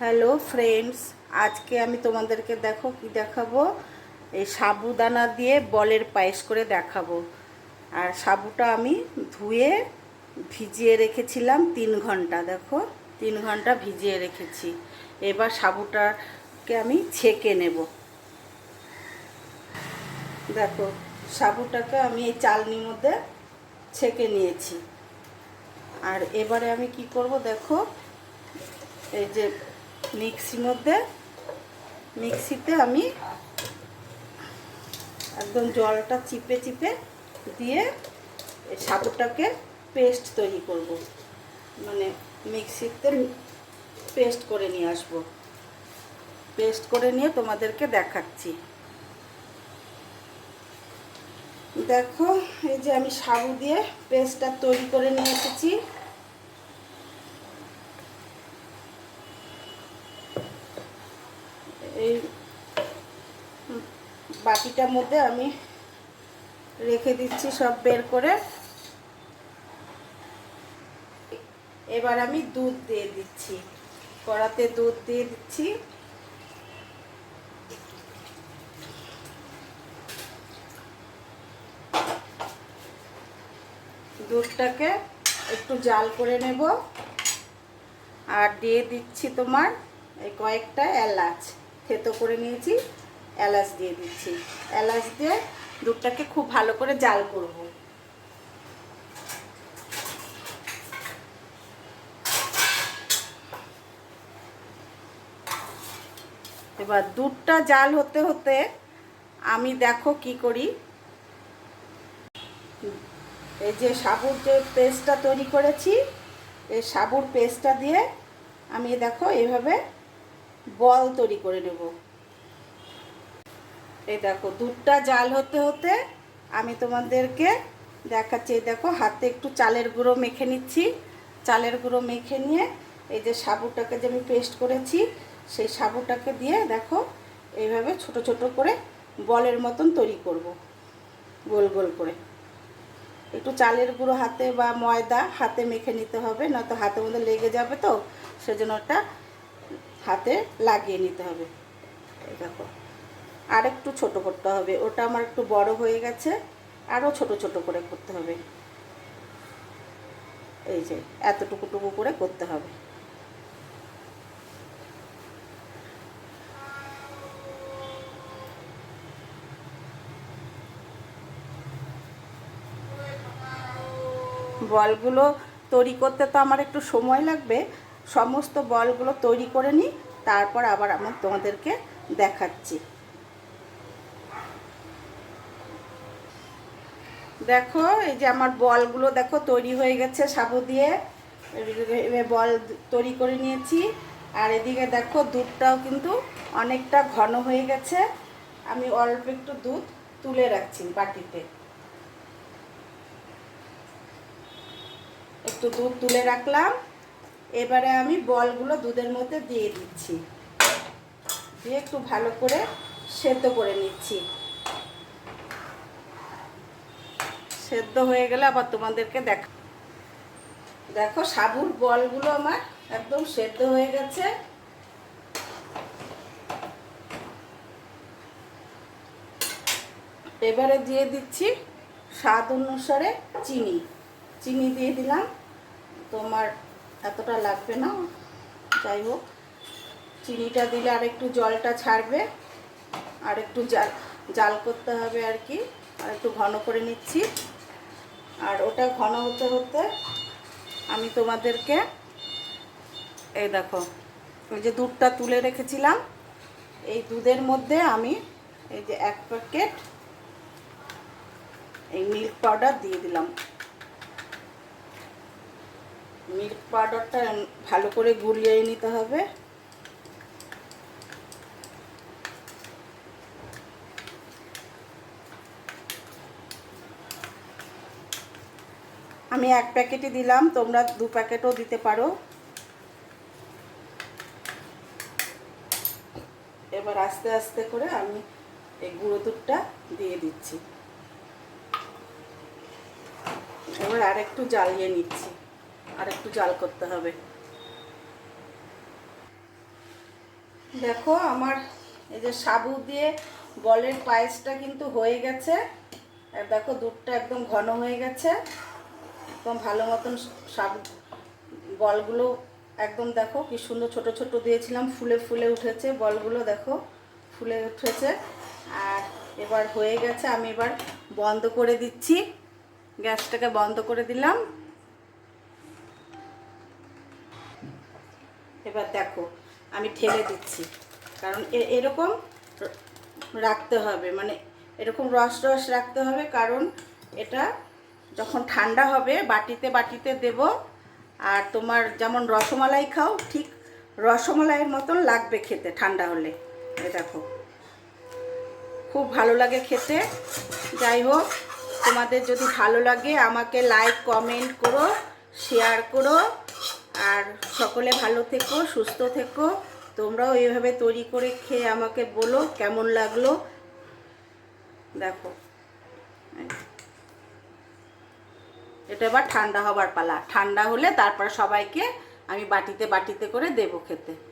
Hello friends, আজকে আমি তোমাদেরকে দেখো কি দেখাবো? এই সাবুদানা দিয়ে বলের পায়েস করে দেখাবো। আর সাবুটা আমি ধুয়ে ভিজিয়ে রেখেছিলাম তিন ঘণ্টা, দেখো। তিন ঘণ্টা ভিজিয়ে রেখেছি। এবার সাবুটাকে আমি ছেঁকে নেব। দেখো, সাবুটাকে আমি এই চালনির মধ্যে ছেঁকে নিয়েছি। আর এবারে আমি কি করব, দেখো? এই যে মিক্সির মধ্যে, মিক্সিতে আমি একদম জলটা চিপে চিপে দিয়ে সাবুটাকে পেস্ট তৈরি করব। মানে মিক্সিতে পেস্ট করে নিয়ে আসব। পেস্ট করে নিয়ে তোমাদেরকে দেখাচ্ছি। দেখো, এই যে আমি সাবু দিয়ে পেস্টটা তৈরি করে নিয়ে এসেছি। এই বাটিটার মধ্যে আমি রেখে দিচ্ছি সব বের করে। এবার আমি দুধ দিয়ে দিচ্ছি, কড়াতে দুধ দিয়ে দিচ্ছি। দুধটাকে একটু জাল করে নেব। আর দিয়ে দিচ্ছি তোমার এই কয়েকটা এলাচ। থেতো করে নিয়েছি, এলাচ দিয়ে দিচ্ছি। এলাচ দিয়ে দুধটাকে খুব ভালো করে জাল করব। এবার দুধটা জাল হতে হতে আমি দেখো কি করি। এই যে সাবুর যে পেস্টটা তৈরি করেছি, এই সাবুর পেস্টটা দিয়ে আমি দেখো এইভাবে বল তৈরি করে নেব। এই দেখো, দুধটা জাল হতে হতে আমি তোমাদেরকে দেখাচ্ছি। এই দেখো, হাতে একটু চালের গুঁড়ো মেখে নিচ্ছি। চালের গুঁড়ো মেখে নিয়ে এই যে সাবুটাকে যে আমি পেস্ট করেছি, সেই সাবুটাকে দিয়ে দেখো, এইভাবে ছোট ছোট করে বলের মতন তৈরি করব, গোল গোল করে। একটু চালের গুঁড়ো হাতে বা ময়দা হাতে মেখে নিতে হবে, নয়তো হাতের মধ্যে লেগে যাবে তো, সেজন্য ওটা হাতে লাগিয়ে নিতে হবে। এই দেখো। আর একটু ছোটো করতে হবে। ওটা আমার একটু বড় হয়ে গেছে। আরও ছোট ছোট করে করতে হবে। এই যে, এতটুকু টুকু করে করতে হবে। বলগুলো তৈরি করতে তো আমার একটু সময় লাগবে। সমস্ত বলগুলো তৈরি করে নিই, তারপর আবার আমার তোমাদেরকে দেখাচ্ছি। দেখো, এই যে আমার বলগুলো দেখো তৈরি হয়ে গেছে সাবু দিয়ে। বল তৈরি করে নিয়েছি। আর এদিকে দেখো দুধটাও কিন্তু অনেকটা ঘন হয়ে গেছে। আমি অল্প একটু দুধ তুলে রাখছি বাটিতে। একটু দুধ তুলে রাখলাম। এবারে আমি বলগুলো দুধের মধ্যে দিয়ে দিচ্ছি। দিয়ে একটু ভালো করে সেদ্ধ করে নিচ্ছি। সেদ্ধ হয়ে গেলে আবার তোমাদেরকে দেখ দেখো, সাবুর বলগুলো আমার একদম সেদ্ধ হয়ে গেছে। এবারে দিয়ে দিচ্ছি স্বাদ অনুসারে চিনি। চিনি দিয়ে দিলাম। তোমার এতটা লাগবে না। যাই হোক, চিনিটা দিলে আর একটু জলটা ছাড়বে। আর একটু জাল জাল করতে হবে আর কি। আর একটু ঘন করে নিচ্ছি। আর ওটা ঘন হতে হতে আমি তোমাদেরকে এই দেখো, ওই যে দুধটা তুলে রেখেছিলাম। এই দুধের মধ্যে আমি এই যে এক প্যাকেট এই মিল্ক পাউডার দিয়ে দিলাম। মিল্ক পাউডারটা ভালো করে গুলিয়ে নিতে হবে। আমি এক প্যাকেটই দিলাম, তোমরা দু প্যাকেটও দিতে পারো। এবার আস্তে আস্তে করে আমি এই গুঁড়ো দুধটা দিয়ে দিচ্ছি। এবার আরেকটু জ্বালিয়ে নিচ্ছি। আর একটু জাল করতে হবে। দেখো আমার এই যে সাবু দিয়ে বলের পায়েসটা কিন্তু হয়ে গেছে। আর দেখো দুধটা একদম ঘন হয়ে গেছে। একদম ভালো মতন সাবু বলগুলো একদম দেখো কি সুন্দর ছোট ছোট দিয়েছিলাম, ফুলে ফুলে উঠেছে বলগুলো দেখো, ফুলে উঠেছে। আর এবার হয়ে গেছে, আমি এবার বন্ধ করে দিচ্ছি। গ্যাসটাকে বন্ধ করে দিলাম। এবার দেখো, আমি ঠেলে দিচ্ছি। কারণ এরকম রাখতে হবে মানে এরকম রস রস রাখতে হবে, কারণ এটা যখন ঠান্ডা হবে, বাটিতে বাটিতে দেব, আর তোমার যেমন রসমালাই খাও, ঠিক রসমালাইয়ের মতন লাগবে খেতে, ঠান্ডা হলে। এ দেখো। খুব ভালো লাগে খেতে। যাই হোক, তোমাদের যদি ভালো লাগে, আমাকে লাইক কমেন্ট করো শেয়ার করো আর সকলে ভালো থেকো, সুস্থ থেকো। তোমরাও এইভাবে তৈরি করে খেয়ে আমাকে বলো কেমন লাগল। দেখো। এটা আবার ঠান্ডা হবার পালা। ঠান্ডা হলে তারপর সবাইকে আমি বাটিতে বাটিতে করে দেবো খেতে।